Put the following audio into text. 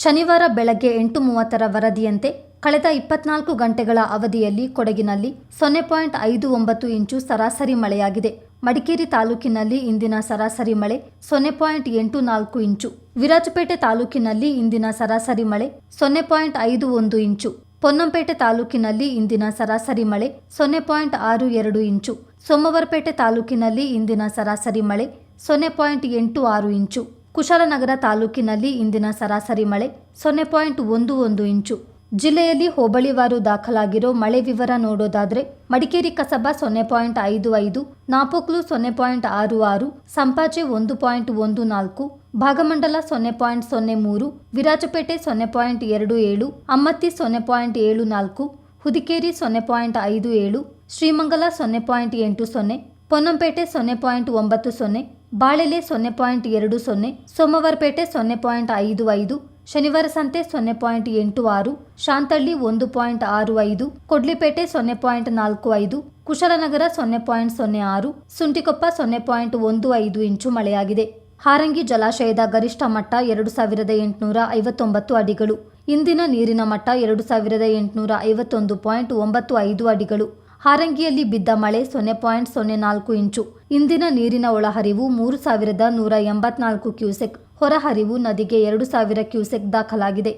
ಶನಿವಾರ ಬೆಳಗ್ಗೆ ಎಂಟು ಮೂವತ್ತರ ವರದಿಯಂತೆ ಕಳೆದ ಇಪ್ಪತ್ನಾಲ್ಕು ಗಂಟೆಗಳ ಅವಧಿಯಲ್ಲಿ ಕೊಡಗಿನಲ್ಲಿ ಸೊನ್ನೆ ಪಾಯಿಂಟ್ ಐದು ಒಂಬತ್ತು ಇಂಚು ಸರಾಸರಿ ಮಳೆಯಾಗಿದೆ. ಮಡಿಕೇರಿ ತಾಲೂಕಿನಲ್ಲಿ ಇಂದಿನ ಸರಾಸರಿ ಮಳೆ ಸೊನ್ನೆ ಪಾಯಿಂಟ್ ಎಂಟು ನಾಲ್ಕು ಇಂಚು. ವಿರಾಜಪೇಟೆ ತಾಲೂಕಿನಲ್ಲಿ ಇಂದಿನ ಸರಾಸರಿ ಮಳೆ ಸೊನ್ನೆ ಪಾಯಿಂಟ್ ಐದು ಒಂದು ಇಂಚು. ಪೊನ್ನಂಪೇಟೆ ತಾಲೂಕಿನಲ್ಲಿ ಇಂದಿನ ಸರಾಸರಿ ಮಳೆ ಸೊನ್ನೆ ಪಾಯಿಂಟ್ ಆರು ಎರಡು ಇಂಚು. ಸೋಮವಾರಪೇಟೆ ತಾಲೂಕಿನಲ್ಲಿ ಇಂದಿನ ಸರಾಸರಿ ಮಳೆ ಸೊನ್ನೆ ಪಾಯಿಂಟ್ ಎಂಟು ಆರು ಇಂಚು. ಕುಶಾಲನಗರ ತಾಲೂಕಿನಲ್ಲಿ ಇಂದಿನ ಸರಾಸರಿ ಮಳೆ ಸೊನ್ನೆ ಪಾಯಿಂಟ್ ಒಂದು ಒಂದು ಇಂಚು. ಜಿಲ್ಲೆಯಲ್ಲಿ ಹೋಬಳಿವಾರು ದಾಖಲಾಗಿರೋ ಮಳೆ ವಿವರ ನೋಡೋದಾದ್ರೆ ಮಡಿಕೇರಿ ಕಸಬಾ ಸೊನ್ನೆ ಪಾಯಿಂಟ್ ಐದು ಐದು, ನಾಪೋಕ್ಲು ಸೊನ್ನೆ ಪಾಯಿಂಟ್ ಆರು ಆರು, ಸಂಪಾಜೆ ಒಂದು ಪಾಯಿಂಟ್ ಒಂದು ನಾಲ್ಕು, ಭಾಗಮಂಡಲ ಸೊನ್ನೆ ಪಾಯಿಂಟ್ ಸೊನ್ನೆ ಮೂರು, ವಿರಾಜಪೇಟೆ ಸೊನ್ನೆ ಪಾಯಿಂಟ್ ಎರಡು ಏಳು, ಅಮ್ಮತ್ತಿ ಸೊನ್ನೆ ಪಾಯಿಂಟ್ ಏಳು ನಾಲ್ಕು, ಹುದಿಕೇರಿ ಸೊನ್ನೆ ಪಾಯಿಂಟ್ ಐದು ಏಳು, ಶ್ರೀಮಂಗಲ ಸೊನ್ನೆ ಪಾಯಿಂಟ್ ಎಂಟು ಸೊನ್ನೆ ಪೊನ್ನಂಪೇಟೆ ಸೊನ್ನೆ ಪಾಯಿಂಟ್ ಒಂಬತ್ತು ಸೊನ್ನೆ, ಬಾಳೆಲೆ ಸೊನ್ನೆ ಪಾಯಿಂಟ್ ಎರಡು ಸೊನ್ನೆ, ಸೋಮವಾರಪೇಟೆ ಸೊನ್ನೆ ಪಾಯಿಂಟ್ ಐದು ಐದು, ಶನಿವಾರ ಸಂತೆ ಸೊನ್ನೆ ಪಾಯಿಂಟ್ ಎಂಟು ಆರು, ಶಾಂತಳ್ಳಿ ಒಂದು ಪಾಯಿಂಟ್ ಆರು ಐದು, ಕೊಡ್ಲಿಪೇಟೆ ಸೊನ್ನೆ ಪಾಯಿಂಟ್ ನಾಲ್ಕು ಐದು, ಕುಶಲನಗರ ಸೊನ್ನೆ ಪಾಯಿಂಟ್ ಸೊನ್ನೆ ಆರು, ಸುಂಟಿಕೊಪ್ಪ ಸೊನ್ನೆ ಪಾಯಿಂಟ್ ಒಂದು ಐದು ಇಂಚು ಮಳೆಯಾಗಿದೆ. ಹಾರಂಗಿ ಜಲಾಶಯದ ಗರಿಷ್ಠ ಮಟ್ಟ ಎರಡು ಸಾವಿರದ ಎಂಟುನೂರ ಐವತ್ತೊಂಬತ್ತು ಅಡಿಗಳು. ಇಂದಿನ ನೀರಿನ ಮಟ್ಟ ಎರಡು ಸಾವಿರದ ಎಂಟುನೂರ ಐವತ್ತೊಂದು ಪಾಯಿಂಟ್ ಒಂಬತ್ತು ಐದು ಅಡಿಗಳು. ಹಾರಂಗಿಯಲ್ಲಿ ಬಿದ್ದ ಮಳೆ ಸೊನ್ನೆ ಪಾಯಿಂಟ್ ಸೊನ್ನೆ ನಾಲ್ಕು ಇಂಚು. ಇಂದಿನ ನೀರಿನ ಒಳಹರಿವು ಮೂರು ಸಾವಿರದ ನೂರ ಎಂಬತ್ನಾಲ್ಕು ಕ್ಯೂಸೆಕ್. ಹೊರಹರಿವು ನದಿಗೆ ಎರಡು ಸಾವಿರ ಕ್ಯೂಸೆಕ್ ದಾಖಲಾಗಿದೆ.